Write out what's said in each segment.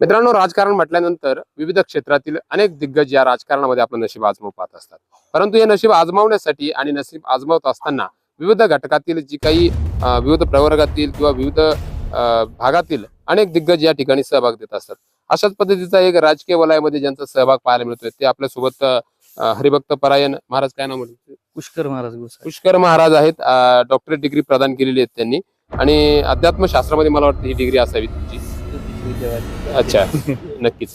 मित्रांनो राजकारण म्हटल्यानंतर विविध क्षेत्रातील अनेक दिग्गज या राजकारणामध्ये आपलं नशीब आजमावून पाहत असतात. परंतु हे नशीब आजमावण्यासाठी आणि नशीब आजमावत असताना विविध घटकातील जी काही विविध प्रवर्गातील किंवा विविध भागातील अनेक दिग्गज या ठिकाणी सहभाग देत असतात. अशाच पद्धतीचा एक राजकीय वलयामध्ये ज्यांचा सहभाग पाहायला मिळतोय ते आपल्यासोबत अं, हरिभक्त परायण महाराज काय नाव म्हणतो पुष्कर महाराज पुष्कर महाराज आहेत. डॉक्टरेट डिग्री प्रदान केलेली आहेत त्यांनी. आणि अध्यात्मशास्त्रामध्ये मला वाटतं ही डिग्री असावी तुमची अच्छा नक्कीच.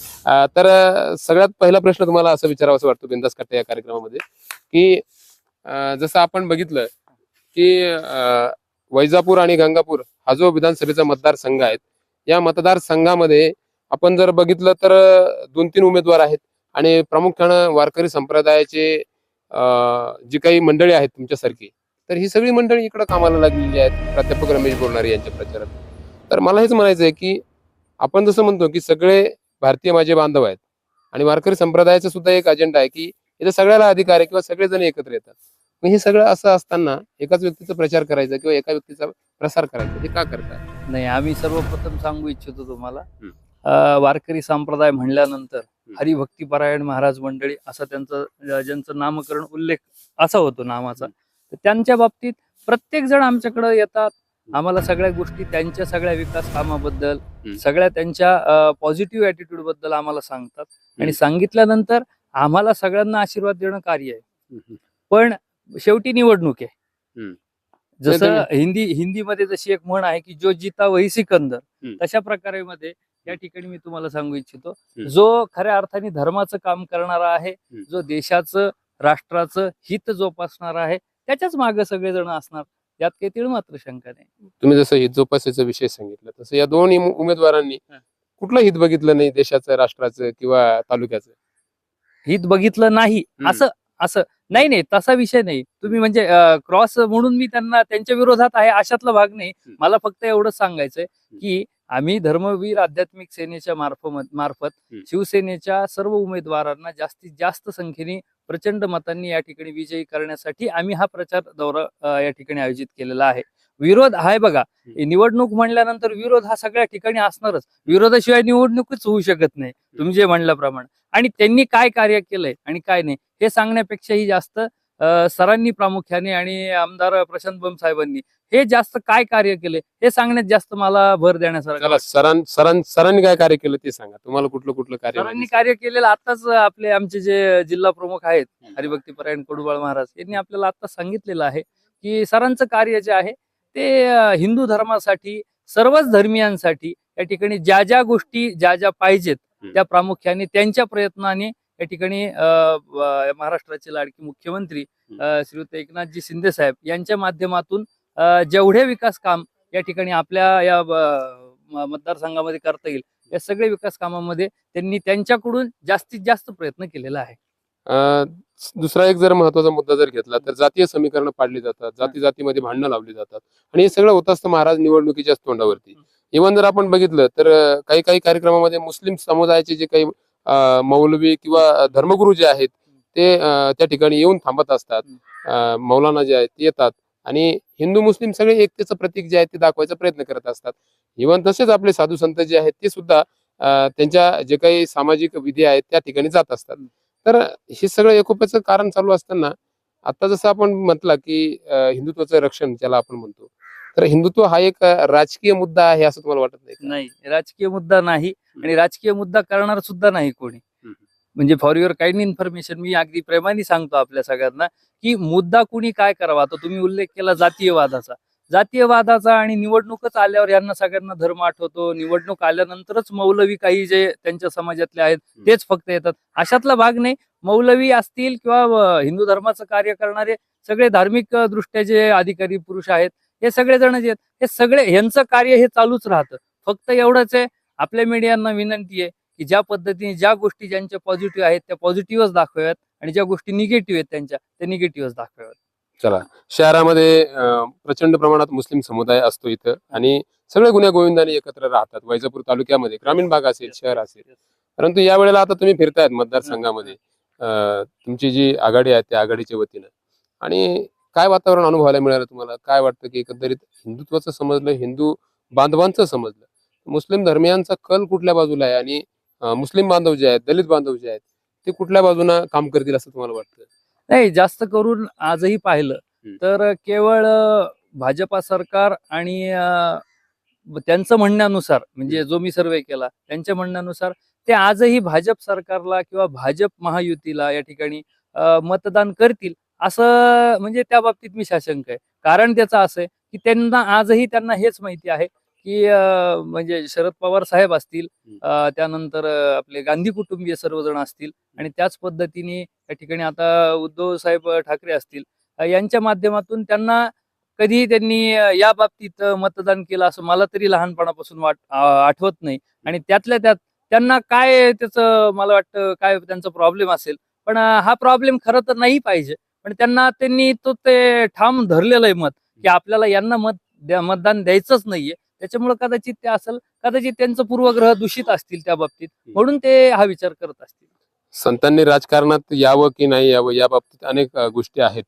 तर सगळ्यात पहिला प्रश्न तुम्हाला असं विचारावा असं वाटतो बिंदास कट्टे या कार्यक्रमामध्ये की जसं आपण बघितलं की वैजापूर आणि गंगापूर हा जो विधानसभेचा मतदारसंघ आहे या मतदारसंघामध्ये आपण जर बघितलं तर दोन तीन उमेदवार आहेत आणि प्रामुख्यानं वारकरी संप्रदायाचे जी काही मंडळी आहेत तुमच्यासारखी तर ही सगळी मंडळी इकडं कामाला लागलेली आहेत प्राध्यापक रमेश बोरणारे यांच्या प्रचारात. तर मला हेच म्हणायचं आहे की आपण जसं म्हणतो की सगळे भारतीय माझे बांधव आहेत. आणि वारकरी संप्रदायाचा सुद्धा एक अजेंडा आहे की इथे सगळ्याला अधिकार आहे किंवा सगळेजण एकत्र येतात. मग हे सगळं असं असताना एकाच व्यक्तीचा प्रचार करायचा किंवा एका व्यक्तीचा प्रसार करायचा हे का करताय नाही आम्ही सर्वप्रथम सांगू इच्छितो तुम्हाला वारकरी संप्रदाय म्हणल्यानंतर. हरिभक्तीपरायण महाराज मंडळी असं त्यांचं ज्यांचं नामकरण उल्लेख असा होतो नामाचा तर त्यांच्या बाबतीत प्रत्येक जण आमच्याकडे येतात आम्हाला सगळ्या गोष्टी त्यांच्या सगळ्या विकास कामाबद्दल. सगळ्या त्यांच्या पॉझिटिव्ह ॲटिट्यूडबद्दल आम्हाला सांगतात आणि सांगितल्यानंतर आम्हाला सगळ्यांना आशीर्वाद देणं कार्य आहे पण शेवटी निवडणूक आहे. जसं हिंदी हिंदीमध्ये जशी एक म्हण आहे की जो जिता वही सिकंदर. तशा प्रकारे मध्ये या ठिकाणी मी तुम्हाला सांगू इच्छितो. जो खऱ्या अर्थाने धर्माचं काम करणारा आहे. जो देशाचं राष्ट्राचं हित जोपासणारा आहे त्याच्याच मागे सगळेजण असणार यात काही तीळ मात्र शंका नाही तुम्ही जसं हित जोपासायचा विषय सांगितलं तसं या दोन्ही उम- उमेदवारांनी. कुठलं हित बघितलं नाही देशाचं राष्ट्राचं किंवा तालुक्याचं हित बघितलं नाही. असं असं नाही नाही तसा विषय नाही तुम्ही म्हणजे क्रॉस म्हणून मी त्यांना त्यांच्या विरोधात आहे अशातला भाग नाही. मला फक्त एवढंच सांगायचंय की आम्ही धर्मवीर आध्यात्मिक सेनेच्या मार्फत मार्फत. शिवसेनेच्या सर्व उमेदवारांना जास्तीत जास्त संख्येने प्रचंड मतांनी या ठिकाणी विजयी करण्यासाठी आम्ही हा प्रचार दौरा या ठिकाणी आयोजित केलेला आहे. विरोध आहे बघा. निवडणूक म्हणल्यानंतर विरोध हा सगळ्या ठिकाणी असणारच. विरोधाशिवाय निवडणूकच होऊ शकत नाही. तुम्ही जे म्हणल्याप्रमाणे. आणि त्यांनी काय कार्य केलंय आणि काय नाही हे सांगण्यापेक्षाही जास्त सरांनी प्रामुख्याने आणि आमदार प्रशांत बम साहेबांनी हे जास्त काय कार्य केले? हे सांगण्यात जास्त मला भर देण्यासारखं सरां सरां सरांनी काय कार्य केलं ते सांगा. तुम्हाला कुठलं कुठलं कार्य सरांनी कार्य केलेलं आताच आपले आमचे जे जिल्हा प्रमुख आहेत हरिभक्ती परायण कडुबाळ महाराज यांनी आपल्याला आता सांगितलेलं आहे की सरांचं कार्य जे आहे ते हिंदू धर्मासाठी सर्वच धर्मियांसाठी या ठिकाणी ज्या ज्या गोष्टी ज्या ज्या पाहिजेत. त्या प्रामुख्याने त्यांच्या प्रयत्नाने या ठिकाणी महाराष्ट्राचे लाडके मुख्यमंत्री श्रीयुत एकनाथजी शिंदे साहेब यांच्या माध्यमातून जेवढे विकास काम या ठिकाणी आपल्या या मतदारसंघामध्ये करता येईल या सगळ्या विकास कामामध्ये त्यांनी त्यांच्याकडून जास्तीत जास्त प्रयत्न केलेला आहे. दुसरा एक जर महत्त्वाचा मुद्दा जर घेतला तर जातीय समीकरण पाडली जातात जाती जातीमध्ये भांडणं लावली जातात आणि हे सगळं होत असतं महाराज निवडणुकीच्याच तोंडावरती. इव्हन जर आपण बघितलं तर काही काही कार्यक्रमामध्ये मुस्लिम समुदायाचे जे काही मौलवी किंवा धर्मगुरू जे आहेत ते त्या ठिकाणी येऊन थांबत असतात. मौलाना जे आहेत ते येतात आणि हिंदू मुस्लिम सगळे एकतेचं प्रतीक जे आहे ते दाखवायचा प्रयत्न करत असतात. इव्हन तसेच आपले साधू संत जे आहेत ते सुद्धा त्यांच्या जे काही सामाजिक विधी आहेत त्या ठिकाणी जात असतात. तर हे सगळं एकोप्याचं कारण चालू असताना आता जसं आपण म्हटलं की हिंदुत्वाचं रक्षण ज्याला आपण म्हणतो तर हिंदुत्व हा एक राजकीय मुद्दा आहे असं तुम्हाला वाटत नाही? नाही राजकीय मुद्दा नाही आणि राजकीय मुद्दा करणार सुद्धा नाही कोणी. म्हणजे फॉर युअर काइंड इन्फॉर्मेशन मी अगदी प्रेमाने सांगतो आपल्या सगळ्यांना की मुद्दा कुणी काय करावा? तर तुम्ही उल्लेख केला जातीयवादाचा. जातीयवादाचा आणि निवडणूकच आल्यावर यांना सगळ्यांना धर्म आठवतो. निवडणूक आल्यानंतरच मौलवी काही जे त्यांच्या समाजातले आहेत तेच फक्त येतात. अशातला भाग नाही. मौलवी असतील किंवा हिंदू धर्माचं कार्य करणारे सगळे धार्मिक दृष्ट्या जे अधिकारी पुरुष आहेत हे सगळे जण जे आहेत हे सगळे यांचं कार्य हे चालूच राहतं. फक्त एवढंच आहे आपल्या मीडियांना विनंती आहे की ज्या पद्धतीने ज्या गोष्टी ज्यांच्या पॉझिटिव्ह आहेत त्या पॉझिटिव्हच दाखवाव्यात आणि ज्या गोष्टी निगेटिव्ह आहेत त्यांच्या त्या निगेटिव्हच दाखवाव्यात. चला शहरामध्ये प्रचंड प्रमाणात मुस्लिम समुदाय असतो इथं आणि सगळे गुन्ह्या गोविंदाने एकत्र राहतात. वैजापूर तालुक्यामध्ये ग्रामीण भाग असेल शहर असेल. परंतु या वेळेला आता तुम्ही फिरतायत मतदारसंघामध्ये. अं, तुमची जी आघाडी आहे त्या आघाडीच्या वतीनं. आणि काय वातावरण अनुभवायला मिळालं तुम्हाला? काय वाटतं की एकंदरीत हिंदुत्वाचं समजलं हिंदू बांधवांचं समजलं? मुस्लिम धर्मियांचा कल कुठल्या बाजूला आहे? आणि मुस्लिम बांधव जे आहेत दलित बांधव जे आहेत ते कुठल्या बाजूनं काम करतील असं तुम्हाला वाटतं? नाही जास्त करून आजही पाहिलं. तर केवळ भाजपा सरकार आणि त्यांचं म्हणण्यानुसार म्हणजे जो मी सर्वे केला त्यांच्या म्हणण्यानुसार ते आजही भाजप सरकारला किंवा भाजप महायुतीला या ठिकाणी मतदान करतील. असं म्हणजे त्या बाबतीत मी साशंक आहे. कारण त्याचं असं आहे की त्यांना आजही त्यांना हेच माहिती आहे की म्हणजे शरद पवार साहेब असतील त्यानंतर आपले गांधी कुटुंबीय सर्वजण असतील आणि त्याच पद्धतीने या ठिकाणी आता उद्धव साहेब ठाकरे असतील यांच्या माध्यमातून त्यांना कधीही त्यांनी या बाबतीत मतदान केलं असं मला तरी लहानपणापासून वाट आठवत नाही. आणि त्यातल्या त्यात त्यांना काय त्याचं मला वाटतं काय त्यांचा प्रॉब्लेम असेल. पण हा प्रॉब्लेम खरं तर नाही पाहिजे. पण त्यांना त्यांनी तो ते ठाम धरलेलं आहे मत की आपल्याला यांना मत द्या- मतदान द्यायचंच नाहीये. त्याच्यामुळे कदाचित ते असेल कदाचित त्यांचं पूर्वग्रह दूषित असतील त्या बाबतीत म्हणून ते हा विचार करत असतील. संतांनी राजकारणात यावं की नाही यावं या बाबतीत अनेक गोष्टी आहेत.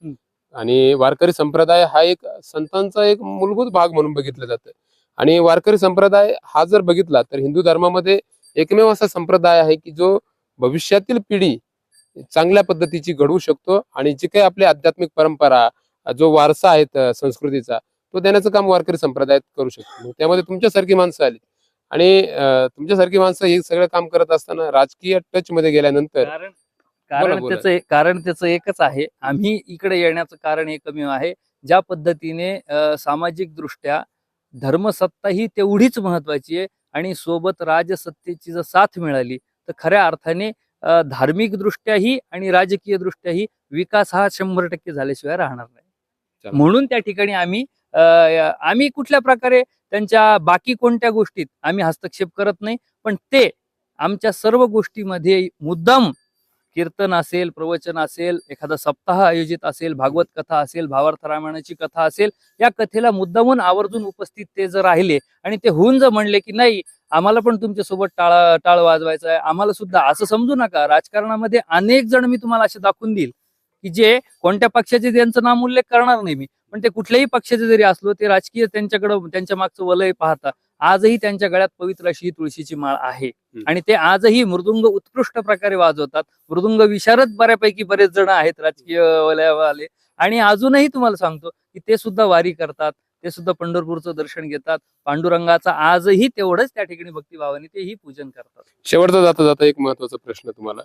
आणि वारकरी संप्रदाय हा एक संतांचा एक मूलभूत भाग म्हणून बघितलं जातं. आणि वारकरी संप्रदाय हा जर बघितला तर हिंदू धर्मामध्ये एकमेव असा संप्रदाय आहे की जो भविष्यातील पिढी चांगल्या पद्धतीची घडवू शकतो आणि जी काही आपली आध्यात्मिक परंपरा जो वारसा आहे संस्कृतीचा तो देण्याचं काम वारकरी संप्रदायात करू शकतो. त्यामध्ये तुमच्यासारखी माणसं आली. आणि तुमच्यासारखी माणसं हे सगळं काम करत असताना राजकीय टच मध्ये गेल्यानंतर कारण. त्याचं कारण त्याचं एकच आहे आम्ही इकडे येण्याचं कारण एकमेव आहे. ज्या पद्धतीने सामाजिक दृष्ट्या धर्मसत्ता ही तेवढीच महत्वाची आहे आणि सोबत राजसत्तेची जर साथ मिळाली तर खऱ्या अर्थाने अ, धार्मिक दृष्ट्याही आणि राजकीय दृष्ट्याही विकास हा शंभर टक्के झाल्याशिवाय राहणार नाही. म्हणून त्या ठिकाणी आम्ही आम्ही कुठल्या प्रकारे त्यांच्या बाकी कोणत्या गोष्टीत आम्ही हस्तक्षेप करत नाही पण ते आमच्या सर्व गोष्टीमध्ये मुद्दाम कीर्तन असेल प्रवचन असेल एखादा सप्ताह आयोजित असेल भागवत कथा असेल भावार्थ रामायणाची कथा असेल या कथेला मुद्दामून आवर्जून उपस्थित ते जर राहिले आणि ते होऊन जर म्हणले की नाही आम्हाला पण तुमच्यासोबत टाळ टाळ वाजवायचा आहे. आम्हाला सुद्धा असं समजू नका. राजकारणामध्ये अनेक जण मी तुम्हाला असे दाखवून देईल की जे कोणत्या पक्षाचे त्यांचं नाम उल्लेख करणार नाही मी पण ते कुठल्याही पक्षाचे जरी असलो ते राजकीय त्यांच्याकडं त्यांच्या मागचं वलय पाहता आजही त्यांच्या गळ्यात पवित्र अशी ही तुळशीची माळ आहे. आणि ते आजही मृदुंग उत्कृष्ट प्रकारे वाजवतात. मृदुंग विशारद बऱ्यापैकी बरेच जण आहेत राजकीय वलयावाले. आणि अजूनही तुम्हाला सांगतो की ते सुद्धा वारी करतात. ते सुद्धा पंढरपूरचं दर्शन घेतात. पांडुरंगाचा आजही तेवढंच त्या ठिकाणी भक्तिभावाने तेही पूजन करतात. शेवटचा जाता जाता एक महत्त्वाचा प्रश्न तुम्हाला.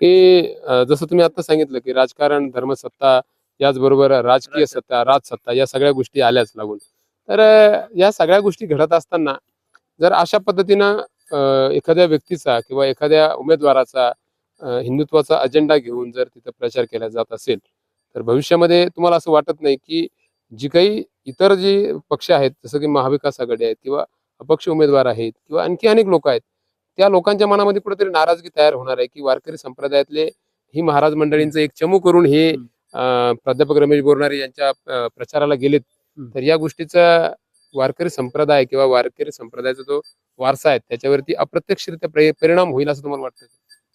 की जसं तुम्ही आता सांगितलं की राजकारण धर्मसत्ता याचबरोबर राजकीय सत्ता राजसत्ता या सगळ्या गोष्टी आल्याच लागून. तर या सगळ्या गोष्टी घडत असताना जर अशा पद्धतीनं एखाद्या व्यक्तीचा किंवा एखाद्या उमेदवाराचा हिंदुत्वाचा अजेंडा घेऊन जर तिथं प्रचार केला जात असेल तर भविष्यामध्ये तुम्हाला असं वाटत नाही की जी काही इतर जी पक्ष आहेत जसं की महाविकास आघाडी आहेत किंवा अपक्ष उमेदवार आहेत किंवा आणखी अनेक लोक आहेत त्या लोकांच्या मनामध्ये कुठेतरी नाराजगी तयार होणार आहे की वारकरी संप्रदायातले ही महाराज मंडळींचं एक चमू करून हे प्राध्यापक रमेश बोरणारे यांच्या प्रचाराला गेलेत. तर या गोष्टीचा वारकरी संप्रदाय किंवा वारकरी संप्रदायाचा जो वारसा आहे त्याच्यावरती अप्रत्यक्षरित्या प्रे- परिणाम होईल असं तुम्हाला वाटतं?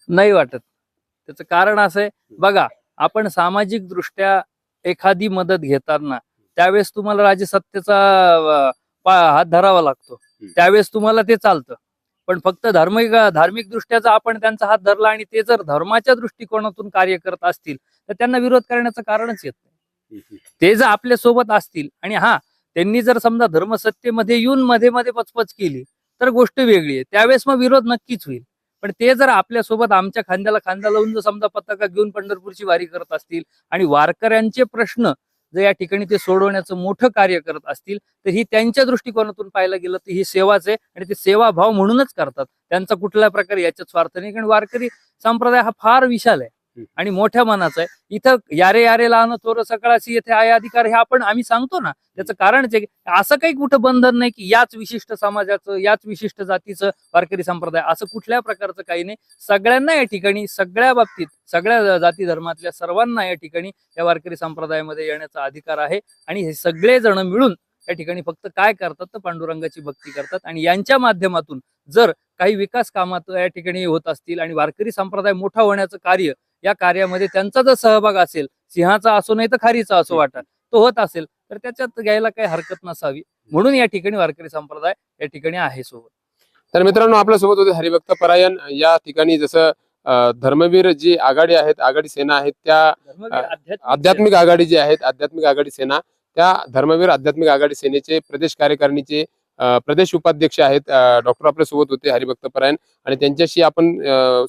नाही वाटत त्याचं कारण असं आहे बघा आपण सामाजिक दृष्ट्या एखादी मदत घेताना त्यावेळेस तुम्हाला राजसत्तेचा हात धरावा लागतो. त्यावेळेस तुम्हाला ते चालतं. पण फक्त धार्मिक धार्मिक दृष्ट्या जर आपण त्यांचा हात धरला आणि ते जर धर्माच्या दृष्टिकोनातून कार्य करत असतील तर त्यांना विरोध करण्याचं कारणच येत नाही. ते जर आपल्यासोबत असतील आणि हा त्यांनी जर समजा धर्मसत्तेमध्ये येऊन मध्ये मध्ये पचपच केली तर गोष्ट वेगळी आहे. त्यावेळेस मग विरोध नक्कीच होईल. पण ते जर आपल्यासोबत आमच्या खांद्याला खांदा लावून जर समजा पताका घेऊन पंढरपूरची वारी करत असतील आणि वारकऱ्यांचे प्रश्न जर या ठिकाणी ते सोडवण्याचं मोठं कार्य करत असतील तर ही त्यांच्या दृष्टिकोनातून पाहायला गेलं तर ही सेवाच आहे आणि ते सेवाभाव म्हणूनच करतात. त्यांचा कुठल्या प्रकारे याच्यात स्वार्थ नाही. कारण वारकरी संप्रदाय हा फार विशाल आहे. आणि मोठ्या मनाचं आहे. इथं यारे यारे लहान थोर सकाळशी येथे आहे अधिकार हे आपण आम्ही सांगतो ना. त्याचं कारणच आहे की असं काही कुठं बंधन नाही की याच विशिष्ट समाजाचं याच विशिष्ट जातीचं वारकरी संप्रदाय असं कुठल्या प्रकारचं काही नाही. सगळ्यांना या ठिकाणी सगळ्या बाबतीत सगळ्या जाती धर्मातल्या सर्वांना या ठिकाणी या वारकरी संप्रदायामध्ये येण्याचा अधिकार आहे. आणि हे सगळे जण मिळून या ठिकाणी फक्त काय करतात तर पांडुरंगाची भक्ती करतात. आणि यांच्या माध्यमातून जर काही विकास कामात या ठिकाणी होत असतील आणि वारकरी संप्रदाय मोठा होण्याचं कार्य या कार्यामध्ये त्यांचा जर सहभाग असेल सिंहाचा असो नाही तर खारीचा असो वाटा तो होत असेल तर त्याच्यात घ्यायला काही हरकत नसावी. म्हणून या ठिकाणी वारकरी संप्रदाय या ठिकाणी आहे सोबत. तर मित्रांनो आपल्यासोबत होते हरिभक्त परायण. या ठिकाणी जसं धर्मवीर जी आघाडी आहेत आघाडी सेना आहेत त्या आध्यात्मिक आघाडी जी आहेत आध्यात्मिक आघाडी सेना त्या धर्मवीर आध्यात्मिक आघाडी सेनेचे प्रदेश कार्यकारिणीचे प्रदेश उपाध्यक्ष आहेत. डॉक्टर आपल्यासोबत होते हरिभक्त परायण. आणि त्यांच्याशी आपण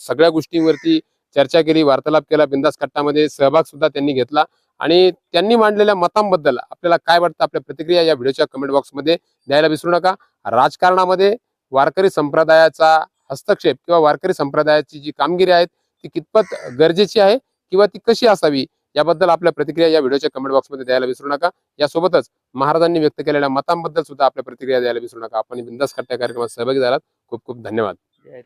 सगळ्या गोष्टींवरती चर्चा केली वार्तालाप केला बिंदास कट्टामध्ये सहभाग सुद्धा त्यांनी घेतला आणि त्यांनी मांडलेल्या मतांबद्दल आपल्याला काय वाटतं आपल्या प्रतिक्रिया या व्हिडिओच्या कमेंट बॉक्समध्ये द्यायला विसरू नका. राजकारणामध्ये वारकरी संप्रदायाचा हस्तक्षेप किंवा वारकरी संप्रदायाची जी कामगिरी आहे ती कितपत गरजेची आहे किंवा ती कशी असावी याबद्दल आपल्या प्रतिक्रिया या व्हिडिओच्या कमेंट बॉक्समध्ये द्यायला विसरू नका. यासोबतच महाराजांनी व्यक्त केलेल्या मतांबद्दल सुद्धा आपल्या प्रतिक्रिया द्यायला विसरू नका. आपण बिंदास कट्ट्या कार्यक्रमात सहभागी झालात. खूप खूप धन्यवाद. जय